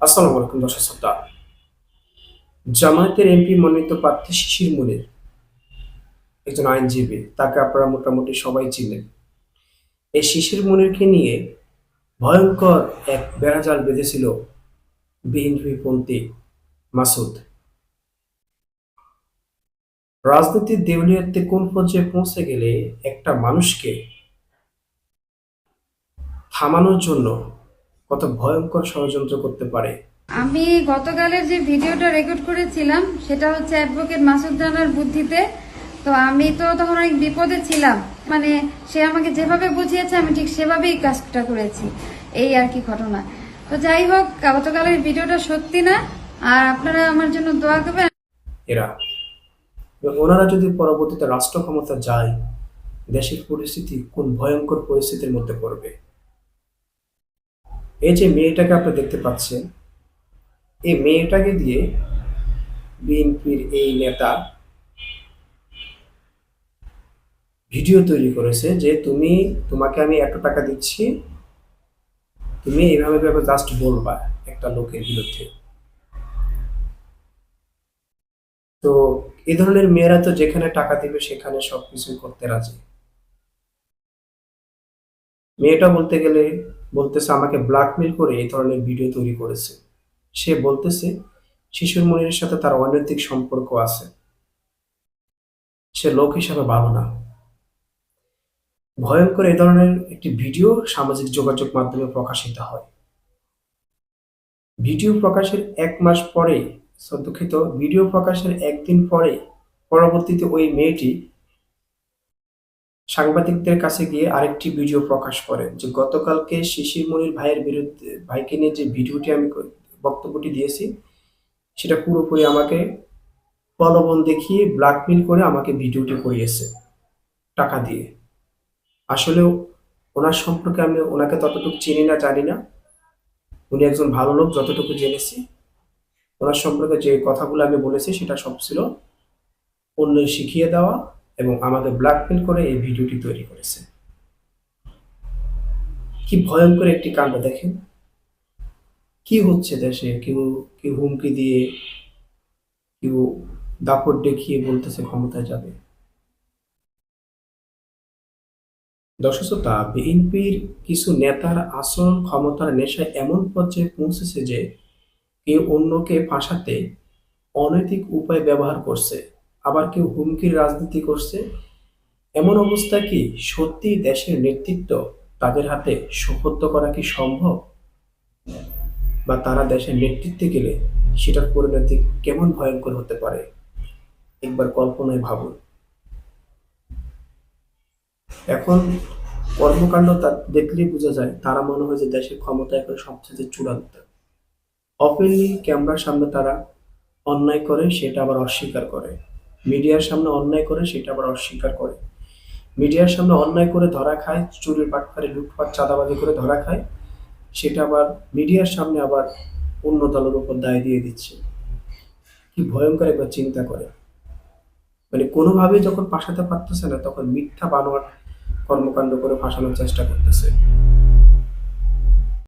আসসালামু আলাইকুম দর্শক শ্রোতা। জামায়াতের এমপি মনোনীত প্রার্থী শিশির মুনির, একজন আইনজীবী, তাকে আপনারা মোটামুটি সবাই চিনেন। এই শিশির মুনিরকে নিয়ে ভয়ঙ্কর এক বেড়াজাল বেঁধেছিল বিএনপি পন্থী মাসুদ। রাজনীতির দেউলিয়াতে কোন পর্যায়ে পৌঁছে গেলে একটা মানুষকে থামানোর জন্য কত ভয়ঙ্কর ষড়যন্ত্র করতে পারে। আমি গতকালের যে ভিডিওটা রেকর্ড করেছিলাম সেটা হচ্ছে অ্যাডভোকেট মাসুদ রানার বুদ্ধিতে। তো আমি তো তখন অনেক বিপদে ছিলাম। মানে সে আমাকে যেভাবে বুঝিয়েছে আমি ঠিক সেভাবেই কাজটা করেছি। এই আর কি ঘটনা। তো যাই হোক গতকালের ভিডিওটা সত্যি না। আর আপনারা আমার জন্য দোয়া করবেন। এরা। ওনারা যদি পরবর্তীতে রাষ্ট্র ক্ষমতা যায় দেশের পরিস্থিতি কোন ভয়ঙ্কর পরিস্থিতির মধ্যে পড়বে? এই যে মেয়েটাকে আপনি দেখতে পাচ্ছেন, এই মেয়েটাকে দিয়ে বিএনপির এই নেতা ভিডিও তৈরি করেছে যে তুমি, তোমাকে আমি এত টাকা দিচ্ছি, তুমি এইভাবে ভাবে জাস্ট বলবা একটা লোকের বিরুদ্ধে। তো এই ধরনের মেয়েরা তো যেখানে টাকা দিবে সেখানে সবকিছুই করতে রাজি। মেয়েটা বলতে গেলে বলতেছে, আমাকে ব্ল্যাকমেল করে এই ধরনের ভিডিও তৈরি করেছে। সে বলতেছে, শিশুর মনির সাথে তার অনৈতিক সম্পর্ক আছে। সে লোক হিসাবে ভালো না। ভয়ঙ্কর এই ধরনের একটি ভিডিও সামাজিক যোগাযোগ মাধ্যমে প্রকাশিত হয়। ভিডিও প্রকাশের এক মাস পরে দুঃখিত ভিডিও প্রকাশের একদিন পরে, পরবর্তীতে ওই মেয়েটি সাংবাদিকদের কাছে গিয়ে আরেকটি ভিডিও প্রকাশ করে যে গতকালকে শিশির মনির ভাইয়ের বিরুদ্ধে ভাইকে নিয়ে যে ভিডিওটি আমি বক্তব্যটি দিয়েছি, সেটা পুরোপুরি আমাকে প্রলোভন দেখিয়ে ব্ল্যাকমেল করে আমাকে ভিডিওটি করিয়েছে টাকা দিয়ে। আসলেও ওনার সম্পর্কে আমি ওনাকে ততটুকু চিনি না, জানি না। উনি একজন ভালো লোক, যতটুকু জেনেছি। ওনার সম্পর্কে যে কথাগুলো আমি বলেছি, সেটা সব ছিল অন্যের শিখিয়ে দেওয়া। এবং আমাদের ব্ল্যাকমেল করে এই ভিডিওটি তৈরি করেছে। কি ভয়ঙ্কর একটি কাণ্ড দেখেন। কি হচ্ছে দেশে? কেউ কেউ হুমকি দিয়ে, কেউ দাপট দেখিয়ে বলতেছে ক্ষমতায় যাবে। দর্শকতা বিএনপির কিছু নেতার আচরণ, ক্ষমতার নেশায় এমন পর্যায়ে পৌঁছেছে যে কেউ অন্যকে ফাঁসাতে অনৈতিক উপায় ব্যবহার করছে। আবার কেউ হুমকির রাজনীতি করছে? এমন অবস্থা কি সত্যি দেশের নেতৃত্ব তাদের হাতে সুপর্দ করা কি সম্ভব? বা তারা দেশের নেতৃত্বে গেলে সেটার পরিণতি কেমন ভয়ঙ্কর হতে পারে? একবার কল্পনায় ভাবুন। এখন কর্মকাণ্ড তা দেখলেই বোঝা যায়, তারা মনে হয় যে দেশের ক্ষমতা এখন সবচেয়ে চূড়ান্ত। ওপেনলি ক্যামেরার সামনে তারা অন্যায় করে, সেটা আবার অস্বীকার করে। মিডিয়ার সামনে অন্যায় করে সেটা আবার অস্বীকার করে। মিডিয়ার সামনে অন্যায় করে ধরা খায়, চুরির পাটফারে লুটপাট, চাঁদাবাজি করে ধরা খায়, সেটা আবার মিডিয়ার সামনে আবার অন্য দলের উপর দায় দিয়ে দিচ্ছে। কি ভয়ঙ্কর একবার চিন্তা করে। মানে কোনোভাবে যখন ফাঁসাতে পারতেছে না, তখন মিথ্যা বানোয়ার কর্মকাণ্ড করে ফাঁসানোর চেষ্টা করতেছে।